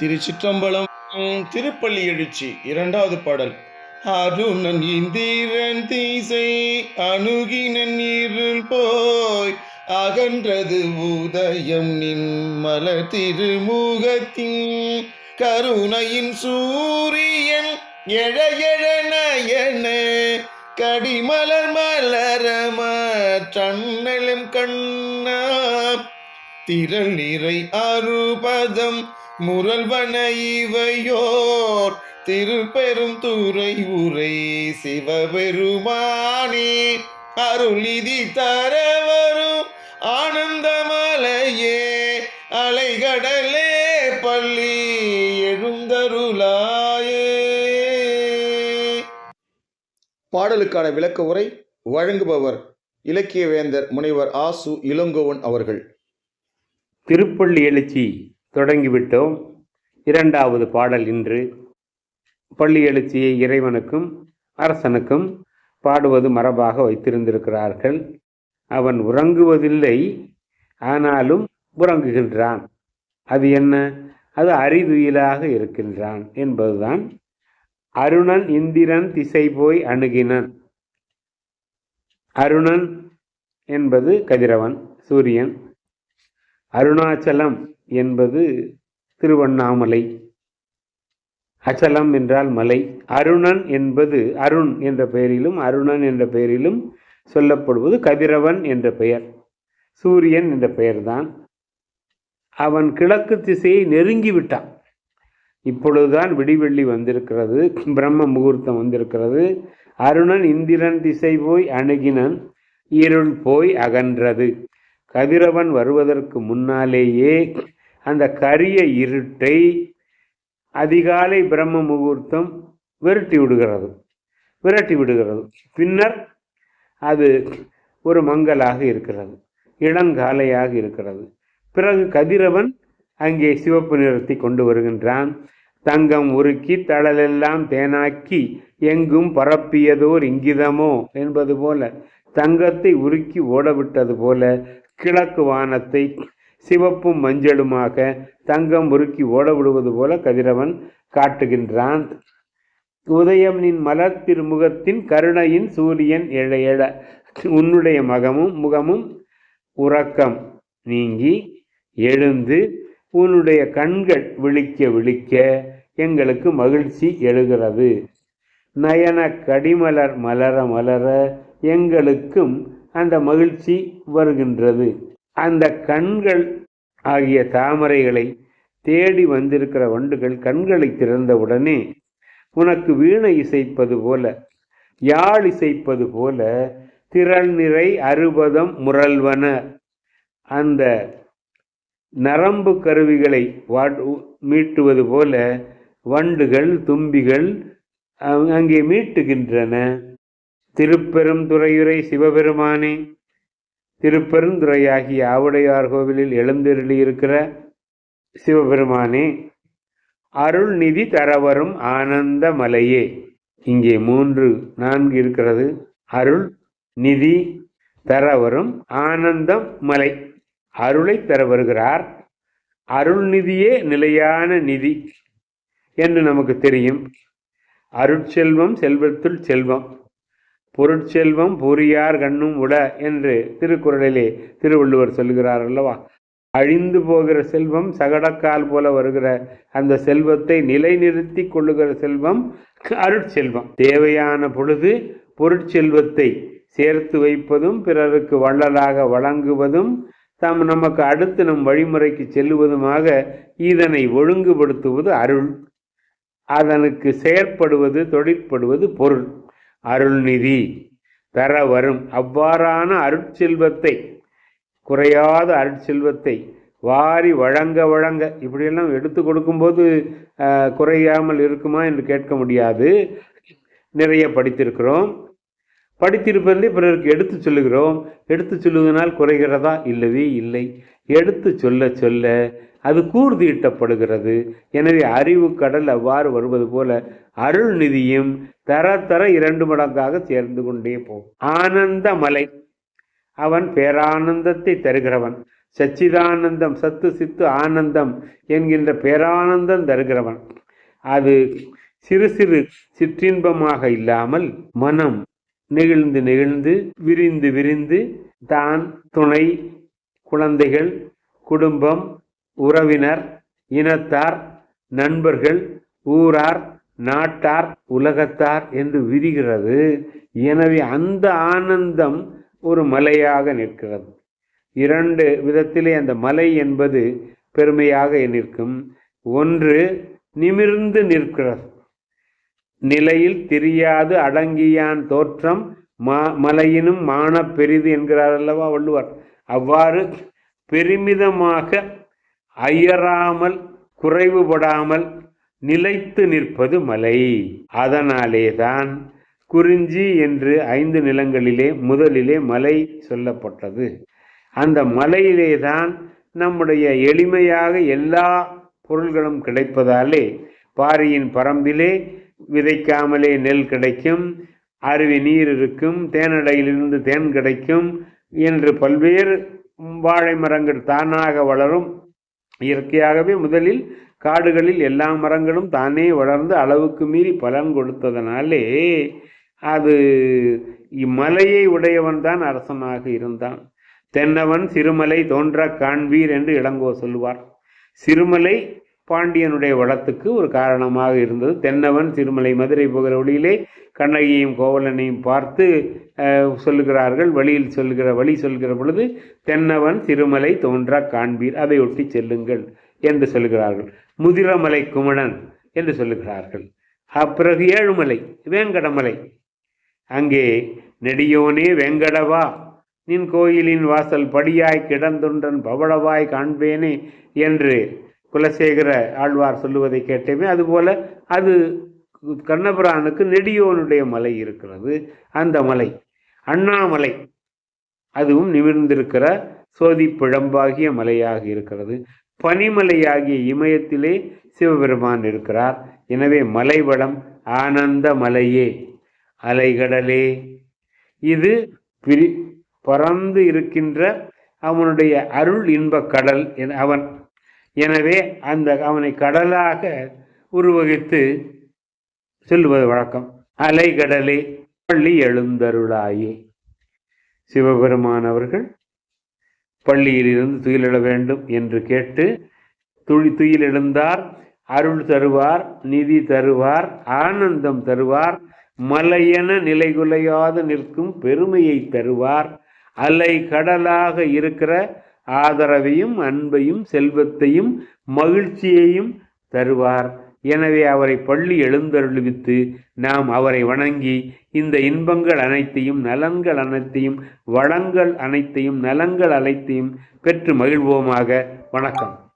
திருச்சிற்றம்பலம் திருப்பள்ளி எழுச்சி இரண்டாவது பாடல். அருணன் இந்திரன் தீசை அணுகினன் இருள் போய் அகன்றது உதயம் நின் மலர் திருமுகத்தின். கருணையின் சூரியன் எழ நயன கடிமலர் மலரம சன்னலும் கண்ணா திரள் நிறை அறுபதம் முரல்வன இவையோர் திருப்பெரும் துறை உரை சிவபெருமானே அருளிதி தரவரும் ஆனந்தமலையே அலைகடலே பள்ளி எழுந்தருளாயே. பாடலுக்கான விளக்க உரை வழங்குபவர் இலக்கிய வேந்தர் முனைவர் ஆசு இளங்கோவன் அவர்கள். திருப்பள்ளி எழுச்சி. தொடங்கிவிட்டோம். இரண்டாவது பாடல் இன்று. பள்ளி எழுச்சியை இறைவனுக்கும் அரசனுக்கும் பாடுவது மரபாக வைத்திருந்திருக்கிறார்கள். அவன் உறங்குவதில்லை ஆனாலும் உறங்குகின்றான். அது என்ன? அது அறிதுயிலாக இருக்கின்றான் என்பதுதான். அருணன் இந்திரன் திசை போய் அணுகினன். அருணன் என்பது கதிரவன் சூரியன். அருணாச்சலம் என்பது திருவண்ணாமலை. அச்சலம் என்றால் மலை. அருணன் என்பது அருண் என்ற பெயரிலும் அருணன் என்ற பெயரிலும் சொல்லப்படுவது கதிரவன் என்ற பெயர். சூரியன் என்ற பெயர்தான். அவன் கிழக்கு திசையை நெருங்கி விட்டான். இப்பொழுதுதான் விடிவெள்ளி வந்திருக்கிறது பிரம்ம முகூர்த்தம் வந்திருக்கிறது. அருணன் இந்திரன் திசை போய் அணுகினன் இருள் போய் அகன்றது. கதிரவன் வருவதற்கு முன்னாலேயே அந்த கரிய இருட்டை அதிகாலை பிரம்ம முகூர்த்தம் விரட்டி விடுகிறது. விரட்டி விடுகிறது. பின்னர் அது ஒரு மங்கலாக இருக்கிறது. இளங்காலையாக இருக்கிறது. பிறகு கதிரவன் அங்கே சிவப்பு நிறத்தை கொண்டு வருகின்றான். தங்கம் உருக்கி தழலெல்லாம் தேனாக்கி எங்கும் பரப்பியதோர் இங்கிதமோ என்பது போல தங்கத்தை உருக்கி ஓடவிட்டது போல கிழக்கு வானத்தை சிவப்பும் மஞ்சளுமாக தங்கம் உருக்கி ஓட விடுவது போல கதிரவன் காட்டுகின்றான். உதயம் நின் மலர் திருமுகத்தின் கருணையின் சூரியன் எழ எழ. உன்னுடைய மகமும் முகமும் உறக்கம் நீங்கி எழுந்து உன்னுடைய கண்கள் விழிக்க விழிக்க எங்களுக்கு மகிழ்ச்சி எழுகிறது. நயன கடிமலர் மலர மலர எங்களுக்கும் அந்த மகிழ்ச்சி வருகின்றது. அந்த கண்கள் ஆகிய தாமரைகளை தேடி வந்திருக்கிற வண்டுகள் கண்களை திறந்தவுடனே உனக்கு வீணை இசைப்பது போல யாழ் இசைப்பது போல திரள் நிறை அறுபதம் முரல்வன அந்த நரம்பு கருவிகளை வாட்- மீட்டுவது போல வண்டுகள் தும்பிகள் அங்கே மீட்டுகின்றன. திருப்பெரும் துறையுரை சிவபெருமானே திருப்பெருந்துறையாகிய ஆவுடையார் கோவிலில் எழுந்தருளியிருக்கிற இருக்கிற சிவபெருமானே அருள்நிதி தரவரும் ஆனந்த மலையே. இங்கே மூன்று நான்கு இருக்கிறது. அருள் நிதி தரவரும் ஆனந்தம் மலை. அருளை தர வருகிறார். அருள்நிதியே நிலையான நிதி என்று நமக்கு தெரியும். அருட்செல்வம் செல்வத்துள் செல்வம். பொருட்செல்வம் பூரியார் கண்ணும் உட என்று திருக்குறளிலே திருவள்ளுவர் சொல்கிறார் அல்லவா? அழிந்து போகிற செல்வம் சகடக்கால் போல வருகிற அந்த செல்வத்தை நிலைநிறுத்தி கொள்ளுகிற செல்வம் அருட்செல்வம். தேவையான பொழுது பொருட்செல்வத்தை சேர்த்து வைப்பதும் பிறருக்கு வள்ளலாக வழங்குவதும் தாம் நமக்கு அடுத்து நம் வழிமுறைக்கு செல்லுவதுமாக இதனை ஒழுங்குபடுத்துவது அருள். அதனுக்கு செயற்படுவது தொழிற்படுவது பொருள். அருள்நிதி தர வரும். அவ்வாறான அருட்செல்வத்தை குறையாத அருட்செல்வத்தை வாரி வழங்க வழங்க இப்படியெல்லாம் எடுத்து கொடுக்கும்போது ஆஹ், குறையாமல் இருக்குமா என்று கேட்க முடியாது. நிறைய படித்திருக்கிறோம். படித்திருப்பதில் பிறருக்கு எடுத்து சொல்லுகிறோம். எடுத்து சொல்லுவதனால் குறைகிறதா? இல்லவே இல்லை. எடுத்து சொல்ல சொல்ல அது கூர்தியிட்டப்படுகிறது எனவே அறிவு கடல் அவ்வாறு வருவது போல அருள் நிதியும் தர தர இரண்டு மடங்காக சேர்ந்து கொண்டே போகும் ஆனந்த மலை அவன் பேரானந்தத்தை தருகிறவன். சச்சிதானந்தம் சத்து சித்து ஆனந்தம் என்கின்ற பேரானந்தம் தருகிறவன். அது சிறு சிறு சிற்றின்பமாக இல்லாமல் மனம் நெகிழ்ந்து நெகிழ்ந்து விரிந்து விரிந்து தான் துணை குழந்தைகள் குடும்பம் உறவினர் இனத்தார் நண்பர்கள் ஊரார் நாட்டார் உலகத்தார் என்று விரிகிறது. எனவே அந்த ஆனந்தம் ஒரு மலையாக நிற்கிறது. இரண்டு விதத்திலே அந்த மலை என்பது பெருமையாக நிற்கும். ஒன்று நிமிர்ந்து நிற்கிறது. நிலையில் தெரியாது அடங்கியான் தோற்றம். மா மலையினும் மான பெரிது என்கிறார் அல்லவா வள்ளுவர். அவ்வாறு பெருமிதமாக அயராமல் குறைவுபடாமல் நிலைத்து நிற்பது மலை. அதனாலே தான் குறிஞ்சி என்று ஐந்து நிலங்களிலே முதலிலே மலை சொல்லப்பட்டது. அந்த மலையிலே தான் நம்முடைய எளிமையாக எல்லா பொருள்களும் கிடைப்பதாலே பாரியின் பரம்பிலே விதைக்காமலே நெல் கிடைக்கும் அருவி நீர் இருக்கும் தேனடையிலிருந்து தேன் கிடைக்கும் என்று பல்வேறு வாழை மரங்கள் தானாக வளரும். இயற்கையாகவே முதலில் காடுகளில் எல்லா மரங்களும் தானே வளர்ந்து அளவுக்கு மீறி பலன் கொடுத்ததனாலே அது இம்மலையை உடையவன் தான் அரசனாக இருந்தான். தென்னவன் சிறுமலை தோன்ற காண்பீர் என்று இளங்கோ சொல்லுவார். சிறுமலை பாண்டியனுடைய வளத்துக்கு ஒரு காரணமாக இருந்தது. தென்னவன் சிறுமலை மதுரை போகிற வழியிலே கண்ணகியையும் கோவலனையும் பார்த்து சொல்லுகிறார்கள் வழியில் சொல்கிற வழி சொல்கிற பொழுது தென்னவன் சிறுமலை தோன்ற காண்பீர் அதை ஒட்டி செல்லுங்கள். என்று சொல்லுகிறார்கள் முதிரமலை குமணன் என்று சொல்லுகிறார்கள். அப்பிறகு ஏழுமலை வேங்கடமலை. அங்கே நெடியோனே வெங்கடவா நின் கோயிலின் வாசல் படியாய் கிடந்துன்றன் பவளவாய் காண்பேனே என்று குலசேகர ஆழ்வார் சொல்லுவதை கேட்டேமே. அதுபோல அது கண்ணபிரானுக்கு நெடியோனுடைய மலை இருக்கிறது. அந்த மலை அண்ணாமலை அதுவும் நிமிர்ந்திருக்கிற சோதி பிழம்பாகிய மலையாக இருக்கிறது. பனிமலையாகிய இமயத்திலே சிவபெருமான் இருக்கிறார். எனவே மலைவளம் ஆனந்த மலையே அலைகடலே. இது பிரி பறந்து இருக்கின்ற அவனுடைய அருள் இன்பக் கடல் என அவன். எனவே அந்த அவனை கடலாக உருவகித்து சொல்லுவது வழக்கம். அலைகடலே பள்ளி எழுந்தருளாயே. சிவபெருமான் அவர்கள் பள்ளியிலிருந்து துயிலிட வேண்டும் என்று கேட்டு துளி துயில் எழுந்தார் அருள் தருவார் நிதி தருவார் ஆனந்தம் தருவார் மலையென நிலைகுலையாது நிற்கும் பெருமையை தருவார். அலை கடலாக இருக்கிற ஆதரவையும் அன்பையும் செல்வத்தையும் மகிழ்ச்சியையும் தருவார். எனவே அவரை பள்ளி எழுந்தருள்வித்து நாம் அவரை வணங்கி இந்த இன்பங்கள் அனைத்தையும் நலன்கள் அனைத்தையும் வளங்கள் அனைத்தையும் நலங்கள் அனைத்தையும் பெற்று மகிழ்வோமாக. வணக்கம்.